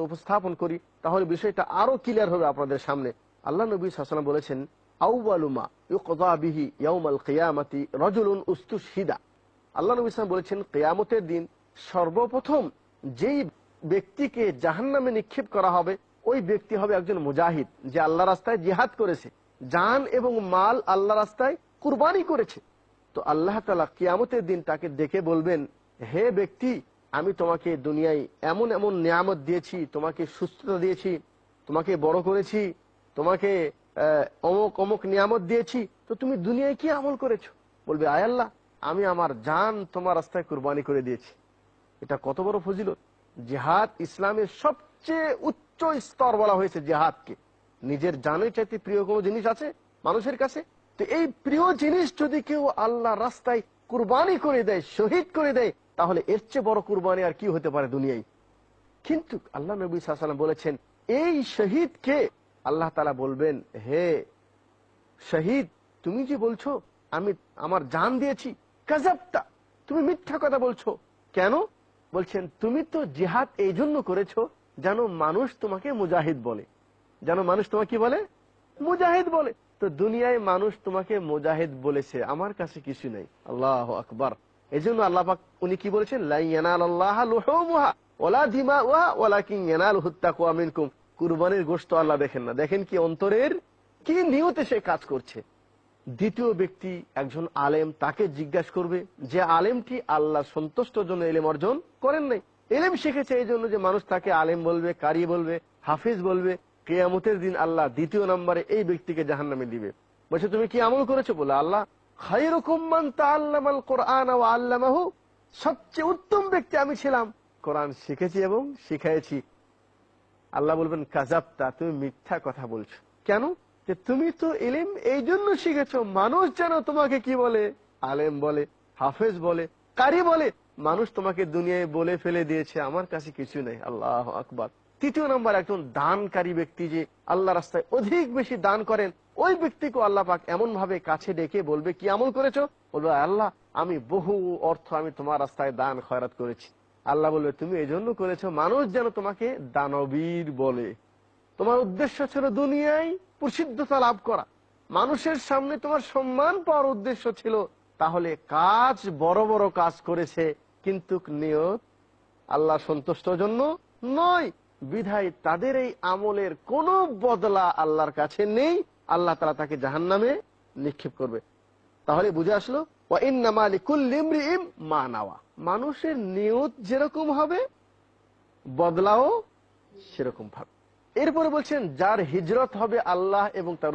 উপস্থাপন করি, তাহলে বিষয়টা আরও ক্লিয়ার হবে আপনাদের সামনে। আল্লাহ নবী সাল্লাম বলেছেন যেই ব্যক্তিকে জাহান্নামে নিক্ষেপ করা হবে, ওই ব্যক্তি হবে একজন মুজাহিদ, যে আল্লাহ রাস্তায় জিহাদ করেছে। জান এবং মাল আল্লাহ রাস্তায় কুরবানি করেছে। তো আল্লাহ তালা কিয়ামতের দিন তাকে দেখে বলবেন, হে ব্যক্তি আমি তোমাকে দুনিয়ায় এমন এমন নিয়ামত দিয়েছি, তোমাকে সুস্থতা দিয়েছি, তোমাকে বড় করেছি, তোমাকে অমুক অমুক নিয়ামত দিয়েছি। তো তুমি দুনিয়ায় কি আমল করেছ? বলবে, আয় আল্লাহ, আমি আমার জান তোমার রাস্তায় কুরবানি করে দিয়েছি। এটা কত বড় ফজিলত। জেহাদ ইসলামের সবচেয়ে উচ্চ স্তর বলা হয়েছে জেহাদকে। নিজের জানের চাইতে প্রিয় কোনো জিনিস আছে মানুষের কাছে? তো এই প্রিয় জিনিস যদি কেউ আল্লাহ রাস্তায় কুরবানি করে দেয়, শহীদ করে দেয় তাহলে এর চেয়ে বড় কুরবানি আর কি হতে পারে দুনিয়ায়? কিন্তু আল্লাহ নবী সাল্লাম বলেছেন, এই শহীদকে আল্লাহ তালা বলবেন, হে শহীদ, তুমি যে বলছো, আমি আমার জান দিয়েছি কাজাবটা তুমি মিথ্যা কথা বলছো। কেন? বলছেন, তুমি তো জিহাদ এই জন্য করেছ যেন মানুষ তোমাকে মুজাহিদ বলে। যেন মানুষ তোমাকে কি বলে? মুজাহিদ বলে। তো দুনিয়ায় মানুষ তোমাকে মুজাহিদ বলেছে, আমার কাছে কিছু নেই। আল্লাহ আকবার। এই জন্য আল্লাহ পাক উনি কি বলেছেন? কুরবানির গোস্ত আল্লাহ দেখেন না। দেখেন কি অন্তরের কি নিয়তে সে কাজ করছে। দ্বিতীয় ব্যক্তি একজন আলেম তাকে জিজ্ঞাসা করবে যে, আলেমটি আল্লাহ সন্তুষ্টর জন্য এলেম অর্জন করেন নাই? এলেম শিখেছে এই জন্য যে মানুষ তাকে আলেম বলবে, কারি বলবে, হাফিজ বলবে। কেয়ামতের দিন আল্লাহ দ্বিতীয় নম্বরে এই ব্যক্তিকে জাহান নামে দিবে। বলছে, তুমি কি আমল করেছ? বলে, আল্লাহ সবচেয়ে উত্তম ব্যক্তি আমি ছিলাম। কোরআন শিখেছি এবং শিখাইছি। আল্লাহ বলবেন কাজাবতা তুমি মিথ্যা কথা বলছো। কেন? যে তুমি তো এলিম এই জন্য শিখেছ, মানুষ যেন তোমাকে কি বলে? আলেম বলে, হাফেজ বলে, কারি বলে। মানুষ তোমাকে দুনিয়ায় বলে ফেলে দিয়েছে, আমার কাছে কিছু নেই। আল্লাহ আকবর। তৃতীয় নম্বর, একজন দানকারী ব্যক্তি যে আল্লাহ রাস্তায় অধিক বেশি দান করেন ওই ব্যক্তিকে আল্লাহ পাক এমন ভাবে কাছে ডেকে বলবে, কি আমল করেছ? বলবে, আল্লাহ, আমি বহু অর্থ আমি তোমার রাস্তায় দান খয়রাত করেছি। আল্লাহ বলবে, তুমি এই জন্য করেছ, মানুষ যেন তোমাকে দানবীর বলে। তোমার উদ্দেশ্য ছিল দুনিয়ায় প্রসিদ্ধতা লাভ করা। মানুষের সামনে তোমার সম্মান পাওয়ার উদ্দেশ্য ছিল। তাহলে কাজ বড় বড় কাজ করেছে, কিন্তু নিয়ত আল্লাহ সন্তুষ্ট জন্য নয়। বিধায় তাদের এই আমলের কোন বদলা আল্লাহর কাছে নেই। আল্লাহ তালা তাকে জাহান নামে নিক্ষেপ করবে। তাহলে বুঝে আসলো মানুষের নিয়ত যেরকম হবে, বদলাও সেরকম ভাবে। এরপরে বলছেন, যার হিজরত হবে আল্লাহ এবং তার